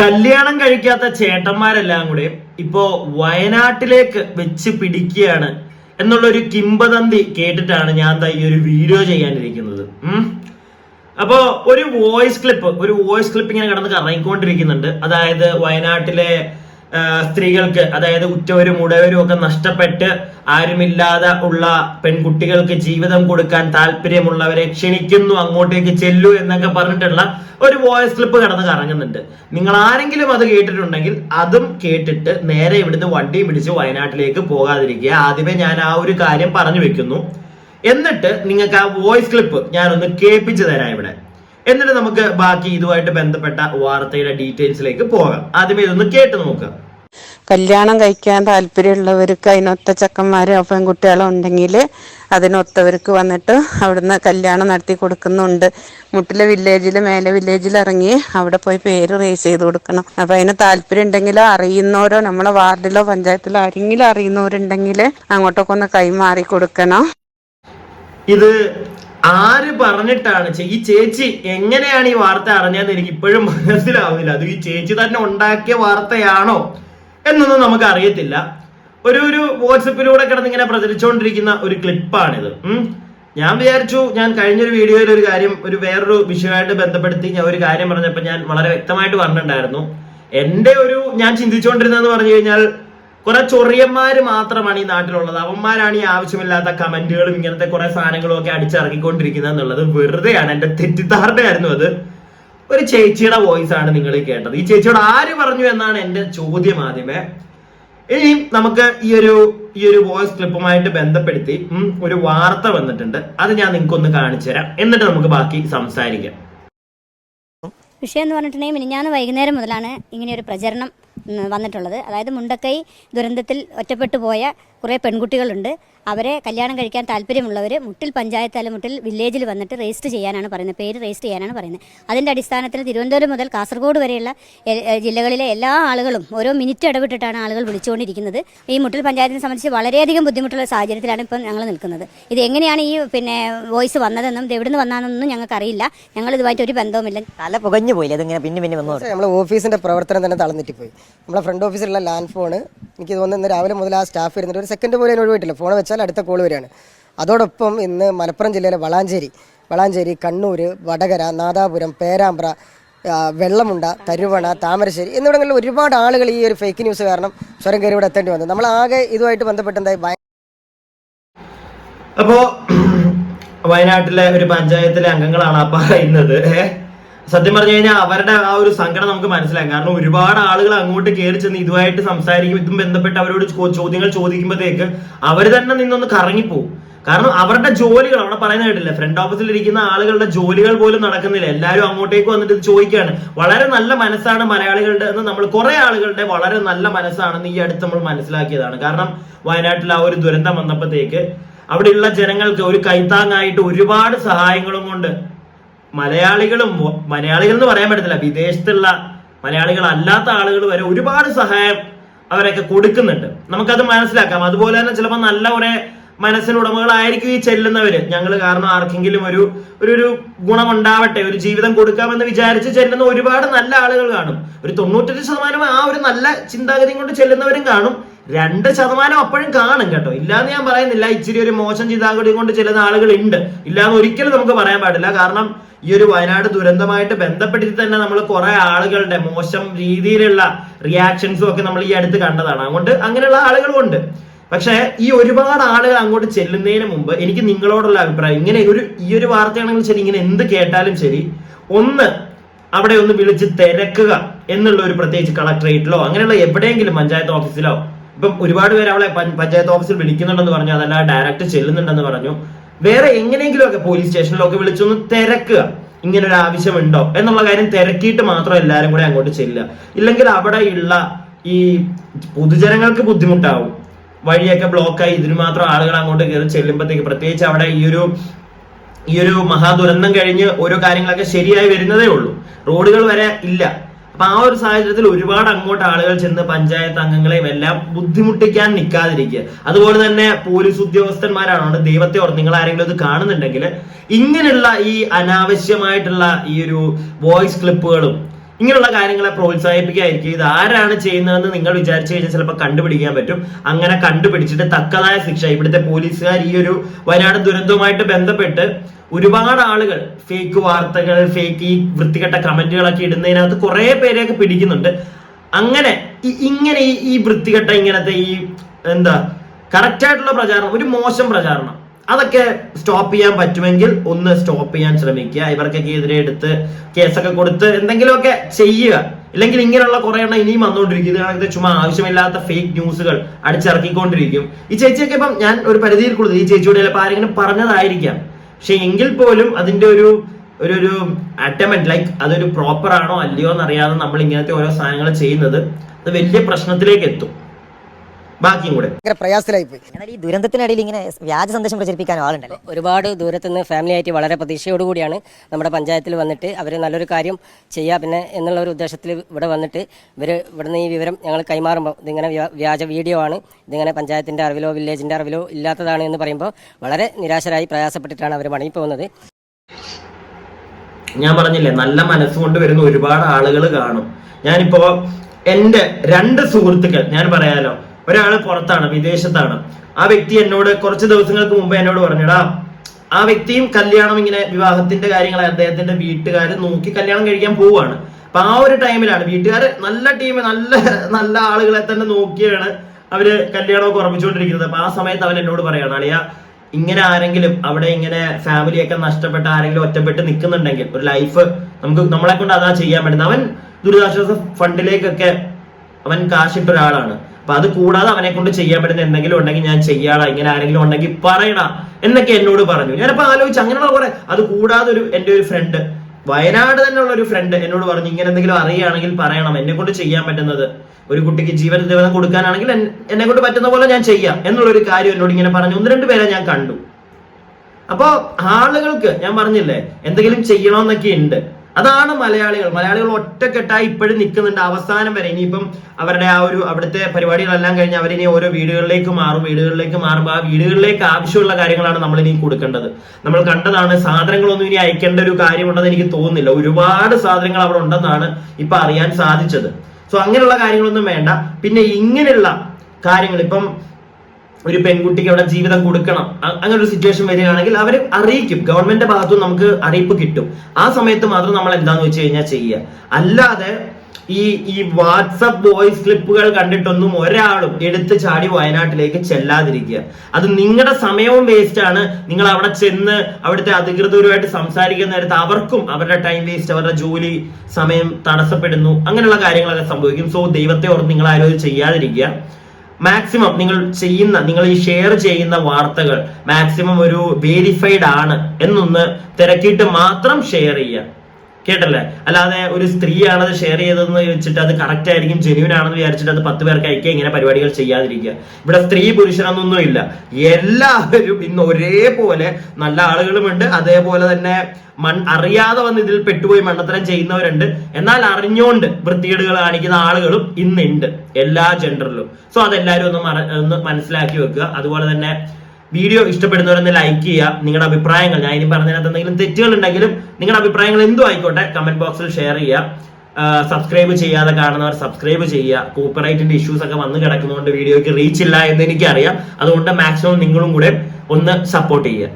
കല്യാണം കഴിക്കാത്ത ചേട്ടന്മാരെല്ലാം കൂടെ ഇപ്പോ വയനാട്ടിലേക്ക് വെച്ച് പിടിക്കുകയാണ് എന്നുള്ള ഒരു കിംബദന്തി കേട്ടിട്ടാണ് ഞാൻ ഈ ഒരു വീഡിയോ ചെയ്യാനിരിക്കുന്നത്. അപ്പോ ഒരു വോയിസ് ക്ലിപ്പ് ഒരു വോയിസ് ക്ലിപ്പ് ഇങ്ങനെ കിടന്ന് കറങ്ങിക്കൊണ്ടിരിക്കുന്നുണ്ട് അതായത് വയനാട്ടിലെ സ്ത്രീകൾക്ക് അതായത് ഉറ്റവരും ഉടവരും ഒക്കെ നഷ്ടപ്പെട്ട് ആരുമില്ലാതെ ഉള്ള പെൺകുട്ടികൾക്ക് ജീവിതം കൊടുക്കാൻ താല്പര്യമുള്ളവരെ ക്ഷണിക്കുന്നു അങ്ങോട്ടേക്ക് ചെല്ലു എന്നൊക്കെ പറഞ്ഞിട്ടുള്ള ഒരു വോയിസ് ക്ലിപ്പ് കിടന്ന് കറങ്ങുന്നുണ്ട്. നിങ്ങൾ ആരെങ്കിലും അത് കേട്ടിട്ടുണ്ടെങ്കിൽ അതും കേട്ടിട്ട് നേരെ ഇവിടുന്ന് വണ്ടിയും പിടിച്ച് വയനാട്ടിലേക്ക് പോകാതിരിക്കുക. ആദ്യമേ ഞാൻ ആ ഒരു കാര്യം പറഞ്ഞു വെക്കുന്നു. എന്നിട്ട് നിങ്ങൾക്ക് ആ വോയിസ് ക്ലിപ്പ് ഞാനൊന്ന് കേൾപ്പിച്ചു തരാം ഇവിടെ. എന്നിട്ട് നമുക്ക് ബാക്കി ഇതുമായിട്ട് ബന്ധപ്പെട്ട വാർത്തയുടെ ഡീറ്റെയിൽസിലേക്ക് പോകാം. ആദ്യമേ ഇതൊന്ന് കേട്ട് നോക്കുക കല്യാണം കഴിക്കാൻ താല്പര്യമുള്ളവർക്ക് അതിനൊത്ത ചെക്കന്മാരോ പെൺകുട്ടികളോ ഉണ്ടെങ്കിൽ അതിനൊത്തവർക്ക് വന്നിട്ട് അവിടുന്ന് കല്യാണം നടത്തി കൊടുക്കുന്നുണ്ട്. മുട്ടിലെ വില്ലേജിൽ മേലെ വില്ലേജിൽ ഇറങ്ങി അവിടെ പോയി പേര് രജിസ്റ്റർ ചെയ്ത് കൊടുക്കണം. അപ്പൊ അതിന് താല്പര്യം ഉണ്ടെങ്കിലോ അറിയുന്നവരോ നമ്മളെ വാർഡിലോ പഞ്ചായത്തിലോ ആരെങ്കിലും അറിയുന്നവരുണ്ടെങ്കിൽ അങ്ങോട്ടൊക്കെ ഒന്ന് കൈമാറി കൊടുക്കണം. ഇത് ആര് പറഞ്ഞിട്ടാണ് ഈ ചേച്ചി എങ്ങനെയാണ് ഈ വാർത്ത അറിഞ്ഞതെന്ന് എനിക്ക് ഇപ്പോഴും മനസ്സിലാവുന്നില്ല. അത് ഈ ചേച്ചി തന്നെ ഉണ്ടാക്കിയ വാർത്തയാണോ എന്നൊന്നും നമുക്ക് അറിയത്തില്ല. ഒരു ഒരു വാട്സപ്പിലൂടെ കിടന്ന് ഇങ്ങനെ പ്രചരിച്ചുകൊണ്ടിരിക്കുന്ന ഒരു ക്ലിപ്പാണിത്. ഞാൻ വിചാരിച്ചു ഞാൻ കഴിഞ്ഞൊരു വീഡിയോയിൽ ഒരു കാര്യം ഒരു വേറൊരു വിഷയമായിട്ട് ബന്ധപ്പെടുത്തി ഞാൻ ഒരു കാര്യം പറഞ്ഞപ്പോൾ ഞാൻ വളരെ വ്യക്തമായിട്ട് പറഞ്ഞിട്ടുണ്ടായിരുന്നു. എന്റെ ഒരു ഞാൻ ചിന്തിച്ചുകൊണ്ടിരുന്നതെന്ന് പറഞ്ഞു കഴിഞ്ഞാൽ കുറെ ചൊറിയന്മാര് മാത്രമാണ് ഈ നാട്ടിലുള്ളത്. അവന്മാരാണ് ഈ ആവശ്യമില്ലാത്ത കമന്റുകളും ഇങ്ങനത്തെ കുറെ സാധനങ്ങളും ഒക്കെ അടിച്ചിറക്കിക്കൊണ്ടിരിക്കുന്നത് എന്നുള്ളത് വെറുതെയാണ്. എന്റെ തെറ്റിദ്ധാരണയായിരുന്നു അത്. ഒരു ചേച്ചിയുടെ വോയിസ് ആണ് നിങ്ങൾ കേട്ടത്. ഈ ചേച്ചിയോട് ആര് പറഞ്ഞു എന്നാണ് എന്റെ ചോദ്യം ആദ്യമേ. ഇനി നമുക്ക് ഈ ഒരു ഈ ഒരു വോയിസ് ക്ലിപ്പുമായിട്ട് ബന്ധപ്പെടുത്തി ഒരു വാർത്ത വന്നിട്ടുണ്ട്. അത് ഞാൻ നിങ്ങൾക്ക് ഒന്ന് കാണിച്ചു തരാം. എന്നിട്ട് നമുക്ക് ബാക്കി സംസാരിക്കാം. വിഷയം എന്ന് പറഞ്ഞിട്ടുണ്ടെങ്കിൽ മിനിഞ്ഞാന്ന് വൈകുന്നേരം മുതലാണ് ഇങ്ങനെ ഒരു പ്രചരണം വന്നിട്ടുള്ളത്. അതായത് മുണ്ടക്കൈ ദുരന്തത്തിൽ ഒറ്റപ്പെട്ടു പോയ കുറേ പെൺകുട്ടികളുണ്ട്. അവരെ കല്യാണം കഴിക്കാൻ താല്പര്യമുള്ളവർ മുട്ടിൽ പഞ്ചായത്ത് അല്ല മുട്ടിൽ വില്ലേജിൽ വന്നിട്ട് രജിസ്റ്റർ ചെയ്യാനാണ് പറയുന്നത്. പേര് രജിസ്റ്റർ ചെയ്യാനാണ് പറയുന്നത്. അതിന്റെ അടിസ്ഥാനത്തിൽ തിരുവനന്തപുരം മുതൽ കാസർഗോഡ് വരെയുള്ള ജില്ലകളിലെ എല്ലാ ആളുകളും ഓരോ മിനിറ്റ് ഇടപെട്ടിട്ടാണ് ആളുകൾ വിളിച്ചുകൊണ്ടിരിക്കുന്നത്. ഈ മുട്ടിൽ പഞ്ചായത്തിനെ സംബന്ധിച്ച് വളരെയധികം ബുദ്ധിമുട്ടുള്ള സാഹചര്യത്തിലാണ് ഇപ്പം ഞങ്ങൾ നിൽക്കുന്നത്. ഇത് എങ്ങനെയാണ് ഈ പിന്നെ വോയിസ് വന്നതെന്നും ഇത് എവിടുന്ന് വന്നതെന്നൊന്നും ഞങ്ങൾക്കറിയില്ല. ഞങ്ങൾ ഇതുമായിട്ട് ഒരു ബന്ധവുമില്ല. തല പുകഞ്ഞു പോയില്ല? ഇതിങ്ങനെ പിന്നെ പിന്നെ വന്നു നമ്മൾ ഓഫീസിന്റെ പ്രവർത്തനം തന്നെ തളർന്നിട്ട് പോയി. നമ്മളെ ഫ്രണ്ട് ഓഫീസിലുള്ള ലാൻഡ് ഫോൺ എനിക്ക് തോന്നുന്നു ഇന്ന് രാവിലെ മുതൽ ആ സ്റ്റാഫ് ഇരുന്നിട്ട് ഒരു സെക്കൻഡ് പോലും ഒഴിവിട്ടില്ല ഫോൺ വെച്ചാൽ അടുത്ത കോൾ വരികയാണ്. അതോടൊപ്പം ഇന്ന് മലപ്പുറം ജില്ലയിലെ വളാഞ്ചേരി വളാഞ്ചേരി കണ്ണൂർ വടകര നാദാപുരം പേരാമ്പ്ര വെള്ളമുണ്ട തരുവണ താമരശ്ശേരി എന്നിവിടങ്ങളിൽ ഒരുപാട് ആളുകൾ ഈ ഒരു ഫേക്ക് ന്യൂസ് കാരണം സ്വരം കയറി ഇവിടെ എത്തേണ്ടി വന്നു. നമ്മൾ ആകെ ഇതുമായിട്ട് ബന്ധപ്പെട്ട് എന്തായി? അപ്പോൾ അപ്പോ വയനാട്ടിലെ ഒരു പഞ്ചായത്തിലെ അംഗങ്ങളാണ് ആ പറയുന്നത്? സത്യം പറഞ്ഞു കഴിഞ്ഞാൽ അവരുടെ ആ ഒരു സങ്കടം നമുക്ക് മനസ്സിലാക്കാം കാരണം ഒരുപാട് ആളുകൾ അങ്ങോട്ട് കയറി ചെന്ന് ഇതുമായിട്ട് സംസാരിക്കും ഇതും ബന്ധപ്പെട്ട് അവരോട് ചോദ്യങ്ങൾ ചോദിക്കുമ്പോഴത്തേക്ക് അവർ തന്നെ നിന്നൊന്ന് കറങ്ങിപ്പോവും. കാരണം അവരുടെ ജോലികൾ അവിടെ പറയുന്ന കേട്ടില്ല ഫ്രണ്ട് ഓഫീസിൽ ഇരിക്കുന്ന ആളുകളുടെ ജോലികൾ പോലും നടക്കുന്നില്ല. എല്ലാവരും അങ്ങോട്ടേക്ക് വന്നിട്ട് ഇത് ചോദിക്കുകയാണ്. വളരെ നല്ല മനസ്സാണ് മലയാളികളുടെ എന്ന് നമ്മൾ കുറെ ആളുകളുടെ വളരെ നല്ല മനസ്സാണെന്ന് ഈ അടുത്ത് നമ്മൾ മനസ്സിലാക്കിയതാണ്. കാരണം വയനാട്ടിൽ ആ ഒരു ദുരന്തം വന്നപ്പോഴത്തേക്ക് അവിടെയുള്ള ജനങ്ങൾക്ക് ഒരു കൈത്താങ്ങായിട്ട് ഒരുപാട് സഹായങ്ങളും കൊണ്ട് മലയാളികളും മലയാളികൾ എന്ന് പറയാൻ പറ്റത്തില്ല. വിദേശത്തുള്ള മലയാളികൾ അല്ലാത്ത ആളുകൾ വരെ ഒരുപാട് സഹായം അവരൊക്കെ കൊടുക്കുന്നുണ്ട്. നമുക്കത് മനസ്സിലാക്കാം. അതുപോലെ തന്നെ ചിലപ്പോൾ നല്ല കുറെ മനസ്സിനുടമകളായിരിക്കും ഈ ചെല്ലുന്നവര്. ഞങ്ങൾ കാരണം ആർക്കെങ്കിലും ഒരു ഒരു ഒരു ഗുണമുണ്ടാവട്ടെ ഒരു ജീവിതം കൊടുക്കാമെന്ന് വിചാരിച്ച് ചെല്ലുന്ന ഒരുപാട് നല്ല ആളുകൾ കാണും. ഒരു തൊണ്ണൂറ്റഞ്ച് ശതമാനം ആ ഒരു നല്ല ചിന്താഗതിയും കൊണ്ട് ചെല്ലുന്നവരും കാണും. രണ്ട് ശതമാനം അപ്പോഴും കാണും കേട്ടോ. ഇല്ലാന്ന് ഞാൻ പറയുന്നില്ല. ഇച്ചിരി ഒരു മോശം ചിന്താഗതി കൊണ്ട് ചില ആളുകൾ ഉണ്ട് ഇല്ലാന്ന് ഒരിക്കലും നമുക്ക് പറയാൻ പാടില്ല. കാരണം ഈ ഒരു വയനാട് ദുരന്തമായിട്ട് ബന്ധപ്പെട്ടിട്ട് തന്നെ നമ്മൾ കുറെ ആളുകളുടെ മോശം രീതിയിലുള്ള റിയാക്ഷൻസും ഒക്കെ നമ്മൾ ഈ അടുത്ത് കണ്ടതാണ്. അതുകൊണ്ട് അങ്ങനെയുള്ള ആളുകളും ഉണ്ട്. പക്ഷേ ഈ ഒരുപാട് ആളുകൾ അങ്ങോട്ട് ചെല്ലുന്നതിന് മുമ്പ് എനിക്ക് നിങ്ങളോടുള്ള അഭിപ്രായം ഇങ്ങനെ ഒരു ഈ ഒരു വാർത്തയാണെങ്കിലും ശരി ഇങ്ങനെ എന്ത് കേട്ടാലും ശരി ഒന്ന് അവിടെ ഒന്ന് വിളിച്ച് തിരക്കുക എന്നുള്ള ഒരു പ്രത്യേകിച്ച് കളക്ടറേറ്റിലോ അങ്ങനെയുള്ള എവിടെയെങ്കിലും പഞ്ചായത്ത് ഓഫീസിലോ ഇപ്പം ഒരുപാട് പേര് അവളെ പഞ്ചായത്ത് ഓഫീസിൽ വിളിക്കുന്നുണ്ടെന്ന് പറഞ്ഞു അതല്ല ഡയറക്റ്റ് ചെല്ലുന്നുണ്ടെന്ന് പറഞ്ഞു. വേറെ എങ്ങനെയെങ്കിലുമൊക്കെ പോലീസ് സ്റ്റേഷനിലൊക്കെ വിളിച്ചൊന്ന് തിരക്കുക. ഇങ്ങനെ ഒരു ആവശ്യമുണ്ടോ എന്നുള്ള കാര്യം തിരക്കിയിട്ട് മാത്രം എല്ലാവരും കൂടെ അങ്ങോട്ട് ചെല്ലുക. ഇല്ലെങ്കിൽ അവിടെയുള്ള ഈ പൊതുജനങ്ങൾക്ക് ബുദ്ധിമുട്ടാവും. വഴിയൊക്കെ ബ്ലോക്കായി ഇതിന് മാത്രം ആളുകൾ അങ്ങോട്ട് കയറി ചെല്ലുമ്പോഴത്തേക്ക് പ്രത്യേകിച്ച് അവിടെ ഈ ഒരു ഈ ഒരു മഹാദുരന്തം കഴിഞ്ഞ് ഓരോ കാര്യങ്ങളൊക്കെ ശരിയായി വരുന്നതേ ഉള്ളൂ. റോഡുകൾ വരെ ഇല്ല. അപ്പൊ ആ ഒരു സാഹചര്യത്തിൽ ഒരുപാട് അങ്ങോട്ട് ആളുകൾ ചെന്ന് പഞ്ചായത്ത് അംഗങ്ങളെയും എല്ലാം ബുദ്ധിമുട്ടിക്കാൻ നിൽക്കാതിരിക്കുക. അതുപോലെ തന്നെ പോലീസ് ഉദ്യോഗസ്ഥന്മാരാണ്. ദൈവത്തെ ഓർത്ത് നിങ്ങൾ ആരെങ്കിലും ഇത് കാണുന്നുണ്ടെങ്കിൽ ഇങ്ങനെയുള്ള ഈ അനാവശ്യമായിട്ടുള്ള ഈ ഒരു വോയിസ് ക്ലിപ്പുകളും ഇങ്ങനെയുള്ള കാര്യങ്ങളെ പ്രോത്സാഹിപ്പിക്കായിരിക്കും ഇത് ആരാണ് ചെയ്യുന്നതെന്ന് നിങ്ങൾ വിചാരിച്ചു കഴിഞ്ഞാൽ ചിലപ്പോൾ കണ്ടുപിടിക്കാൻ പറ്റും. അങ്ങനെ കണ്ടുപിടിച്ചിട്ട് തക്കതായ ശിക്ഷ. ഇവിടുത്തെ പോലീസുകാർ ഈ ഒരു വയനാട് ദുരന്തവുമായിട്ട് ബന്ധപ്പെട്ട് ഒരുപാട് ആളുകൾ ഫേക്ക് വാർത്തകൾ ഫേക്ക് ഈ വൃത്തികെട്ട കമന്റുകളൊക്കെ ഇടുന്നതിനകത്ത് കുറെ പേരെയൊക്കെ പിടിക്കുന്നുണ്ട്. അങ്ങനെ ഇങ്ങനെ ഈ വൃത്തികെട്ട ഇങ്ങനത്തെ ഈ എന്താ കറക്റ്റായിട്ടുള്ള പ്രചാരണം ഒരു മോശം പ്രചാരണം അതൊക്കെ സ്റ്റോപ്പ് ചെയ്യാൻ പറ്റുമെങ്കിൽ ഒന്ന് സ്റ്റോപ്പ് ചെയ്യാൻ ശ്രമിക്കുക. ഇവർക്കൊക്കെ എതിരെ എടുത്ത് കേസൊക്കെ കൊടുത്ത് എന്തെങ്കിലുമൊക്കെ ചെയ്യുക. ഇല്ലെങ്കിൽ ഇങ്ങനെയുള്ള കുറെ എണ്ണം ഇനിയും വന്നുകൊണ്ടിരിക്കും. ഇത് കണക്കത്തെ ചുമ്മാ ആവശ്യമില്ലാത്ത ഫേക്ക് ന്യൂസുകൾ അടിച്ചിറക്കിക്കൊണ്ടിരിക്കും. ഈ ചേച്ചിയൊക്കെ ഇപ്പം ഞാൻ ഒരു പരിധിയിൽ കൂടുതൽ ഈ ചേച്ചിയോട് ചിലപ്പോൾ ആരെങ്കിലും പറഞ്ഞതായിരിക്കാം. പക്ഷെ എങ്കിൽ പോലും അതിന്റെ ഒരു ഒരു ഒരു അറ്റമെന്റ് ലൈക്ക് അതൊരു പ്രോപ്പർ ആണോ അല്ലയോ എന്നറിയാതെ നമ്മൾ ഇങ്ങനത്തെ ഓരോ സാധനങ്ങൾ ചെയ്യുന്നത് അത് വലിയ പ്രശ്നത്തിലേക്ക് എത്തും. ബാക്കിയും കൂടെ. പ്രയാസത്തിലായി പോയി ഈ ദുരന്തത്തിനിടയിൽ ഇങ്ങനെ വ്യാജ സന്ദേശം പ്രചരിപ്പിക്കാൻ ആളുണ്ടല്ലോ? ഒരുപാട് ദൂരത്തു നിന്ന് ഫാമിലി ആയിട്ട് വളരെ പ്രതീക്ഷയോടുകൂടിയാണ് നമ്മുടെ പഞ്ചായത്തിൽ വന്നിട്ട് അവർ നല്ലൊരു കാര്യം ചെയ്യുക പിന്നെ എന്നുള്ള ഒരു ഉദ്ദേശത്തിൽ ഇവിടെ വന്നിട്ട് ഇവർ ഇവിടുന്ന് ഈ വിവരം ഞങ്ങൾ കൈമാറുമ്പോൾ ഇതിങ്ങനെ വ്യാജ വീഡിയോ ആണ്. ഇതിങ്ങനെ പഞ്ചായത്തിന്റെ അറിവിലോ വില്ലേജിന്റെ അറിവിലോ ഇല്ലാത്തതാണ് എന്ന് പറയുമ്പോൾ വളരെ നിരാശരായി പ്രയാസപ്പെട്ടിട്ടാണ് അവർ മടങ്ങിപ്പോകുന്നത് ഞാൻ പറഞ്ഞില്ലേ നല്ല മനസ്സുകൊണ്ട് വരുന്ന ഒരുപാട് ആളുകൾ കാണും. ഞാനിപ്പോ എന്റെ രണ്ട് സുഹൃത്തുക്കൾ ഞാൻ പറയാലോ ഒരാൾ പുറത്താണ് വിദേശത്താണ്. ആ വ്യക്തി എന്നോട് കുറച്ച് ദിവസങ്ങൾക്ക് മുമ്പ് എന്നോട് പറഞ്ഞടാ ആ വ്യക്തിയും കല്യാണം ഇങ്ങനെ വിവാഹത്തിന്റെ കാര്യങ്ങൾ അദ്ദേഹത്തിന്റെ വീട്ടുകാർ നോക്കി കല്യാണം കഴിക്കാൻ പോവുകയാണ്. അപ്പൊ ആ ഒരു ടൈമിലാണ് വീട്ടുകാർ നല്ല ടീം നല്ല നല്ല ആളുകളെ തന്നെ നോക്കിയാണ് അവർ കല്യാണമൊക്കെ ഉറപ്പിച്ചുകൊണ്ടിരിക്കുന്നത്. അപ്പൊ ആ സമയത്ത് അവൻ എന്നോട് പറയാണ് അളിയ ഇങ്ങനെ ആരെങ്കിലും അവിടെ ഇങ്ങനെ ഫാമിലിയൊക്കെ നഷ്ടപ്പെട്ട ആരെങ്കിലും ഒറ്റപ്പെട്ട് നിൽക്കുന്നുണ്ടെങ്കിൽ ഒരു ലൈഫ് നമുക്ക് നമ്മളെ കൊണ്ട് അതാ ചെയ്യാൻ പറ്റുന്നത്. അവൻ ദുരിതാശ്വാസ ഫണ്ടിലേക്കൊക്കെ അവൻ കാശിട്ട ഒരാളാണ്. അപ്പൊ അത് കൂടാതെ അവനെ കൊണ്ട് ചെയ്യാൻ പറ്റുന്ന എന്തെങ്കിലും ഉണ്ടെങ്കിൽ ഞാൻ ചെയ്യാളാ ഇങ്ങനെ ആരെങ്കിലും ഉണ്ടെങ്കിൽ പറയണ എന്നൊക്കെ എന്നോട് പറഞ്ഞു. ഞാനപ്പോ ആലോചിച്ച് അങ്ങനെയുള്ള കുറെ അത് കൂടാതെ ഒരു എന്റെ ഒരു ഫ്രണ്ട് വയനാട് തന്നെയുള്ള ഒരു ഫ്രണ്ട് എന്നോട് പറഞ്ഞു ഇങ്ങനെ എന്തെങ്കിലും അറിയുകയാണെങ്കിൽ പറയണം എന്നെ കൊണ്ട് ചെയ്യാൻ പറ്റുന്നത്. ഒരു കുട്ടിക്ക് ജീവൻ ദിവസം കൊടുക്കാനാണെങ്കിൽ എന്നെ കൊണ്ട് പറ്റുന്ന പോലെ ഞാൻ ചെയ്യാം. എന്നുള്ള ഒരു കാര്യം എന്നോട് ഇങ്ങനെ പറഞ്ഞു. ഒന്ന് രണ്ട് പേരെ ഞാൻ കണ്ടു. അപ്പോ ആളുകൾക്ക് ഞാൻ പറഞ്ഞില്ലേ എന്തെങ്കിലും ചെയ്യണമെന്നൊക്കെ ഉണ്ട്. അതാണ് മലയാളികൾ. മലയാളികൾ ഒറ്റക്കെട്ടായി ഇപ്പോഴും നിൽക്കുന്നുണ്ട്. അവസാനം വരെ ഇനിയിപ്പം അവരുടെ ആ ഒരു അവിടുത്തെ പരിപാടികളെല്ലാം കഴിഞ്ഞ് അവരിനി ഓരോ വീടുകളിലേക്ക് മാറും. വീടുകളിലേക്ക് മാറുമ്പോൾ ആ വീടുകളിലേക്ക് ആവശ്യമുള്ള കാര്യങ്ങളാണ് നമ്മൾ ഇനി കൊടുക്കേണ്ടത്. നമ്മൾ കണ്ടതാണ് സാധനങ്ങളൊന്നും ഇനി അയക്കേണ്ട ഒരു കാര്യമുണ്ടെന്ന് എനിക്ക് തോന്നുന്നില്ല. ഒരുപാട് സാധനങ്ങൾ അവിടെ ഉണ്ടെന്നാണ് ഇപ്പൊ അറിയാൻ സാധിച്ചത്. സോ അങ്ങനെയുള്ള കാര്യങ്ങളൊന്നും വേണ്ട. പിന്നെ ഇങ്ങനെയുള്ള കാര്യങ്ങൾ. ഇപ്പം ഒരു പെൺകുട്ടിക്ക് അവിടെ ജീവിതം കൊടുക്കണം. അങ്ങനെ ഒരു സിറ്റുവേഷൻ വരികയാണെങ്കിൽ അവർ അറിയിക്കും. ഗവൺമെന്റിന്റെ ഭാഗത്തു നമുക്ക് അറിയിപ്പ് കിട്ടും. ആ സമയത്ത് മാത്രം നമ്മൾ എന്താന്ന് വെച്ച് കഴിഞ്ഞാൽ ചെയ്യുക. അല്ലാതെ ഈ ഈ വാട്സപ്പ് വോയിസ് ക്ലിപ്പുകൾ കണ്ടിട്ടൊന്നും ഒരാളും എടുത്ത് ചാടി വയനാട്ടിലേക്ക് ചെല്ലാതിരിക്കുക. അത് നിങ്ങളുടെ സമയവും വേസ്റ്റ് ആണ്. നിങ്ങൾ അവിടെ ചെന്ന് അവിടുത്തെ അധികൃതരുമായിട്ട് സംസാരിക്കുന്ന നേരത്ത് അവർക്കും അവരുടെ ടൈം വേസ്റ്റ് അവരുടെ ജോലി സമയം തടസ്സപ്പെടുന്നു. അങ്ങനെയുള്ള കാര്യങ്ങളൊക്കെ സംഭവിക്കും. സോ ദൈവത്തെ ഓർത്ത് നിങ്ങൾ ആരും ചെയ്യാതിരിക്കുക. മാക്സിമം നിങ്ങൾ ചെയ്യുന്ന നിങ്ങൾ ഈ ഷെയർ ചെയ്യുന്ന വാർത്തകൾ മാക്സിമം ഒരു വേരിഫൈഡ് ആണ് എന്നൊന്ന് തിരക്കിയിട്ട് മാത്രം ഷെയർ ചെയ്യുക. കേട്ടല്ലേ? അല്ലാതെ ഒരു സ്ത്രീയാണത് ഷെയർ ചെയ്തതെന്ന് വെച്ചിട്ട് അത് കറക്റ്റ് ആയിരിക്കും ജെന്യൂൻ ആണെന്ന് വിചാരിച്ചിട്ട് അത് പത്ത് പേർക്ക് അയക്കുക ഇങ്ങനെ പരിപാടികൾ ചെയ്യാതിരിക്കുക. ഇവിടെ സ്ത്രീ പുരുഷനൊന്നും ഇല്ല. എല്ലാവരും ഇന്ന് ഒരേപോലെ നല്ല ആളുകളുമുണ്ട്. അതേപോലെ തന്നെ മൺ അറിയാതെ വന്ന് ഇതിൽ പെട്ടുപോയി മണ്ണത്തരം ചെയ്യുന്നവരുണ്ട്. എന്നാൽ അറിഞ്ഞുകൊണ്ട് വൃത്തികേടുകൾ കാണിക്കുന്ന ആളുകളും ഇന്നുണ്ട്. എല്ലാ ജെൻഡറിലും സോ അതെല്ലാവരും ഒന്ന് ഒന്ന് മനസ്സിലാക്കി വെക്കുക. അതുപോലെ തന്നെ വീഡിയോ ഇഷ്ടപ്പെടുന്നവരൊന്ന് ലൈക്ക് ചെയ്യുക നിങ്ങളുടെ അഭിപ്രായങ്ങൾ ഞാൻ ഇനി പറഞ്ഞതിനകത്ത് എന്തെങ്കിലും തെറ്റുകൾ ഉണ്ടെങ്കിലും നിങ്ങളുടെ അഭിപ്രായങ്ങൾ എന്തും ആയിക്കോട്ടെ കമന്റ് ബോക്സിൽ ഷെയർ ചെയ്യുക. സബ്സ്ക്രൈബ് ചെയ്യാതെ കാണുന്നവർ സബ്സ്ക്രൈബ് ചെയ്യുക. കോപ്പറേറ്റിന്റെ ഇഷ്യൂസ് ഒക്കെ വന്ന് കിടക്കുന്നതുകൊണ്ട് വീഡിയോയ്ക്ക് റീച്ച് ഇല്ല എന്ന് എനിക്കറിയാം. അതുകൊണ്ട് മാക്സിമം നിങ്ങളും കൂടെ ഒന്ന് സപ്പോർട്ട് ചെയ്യുക.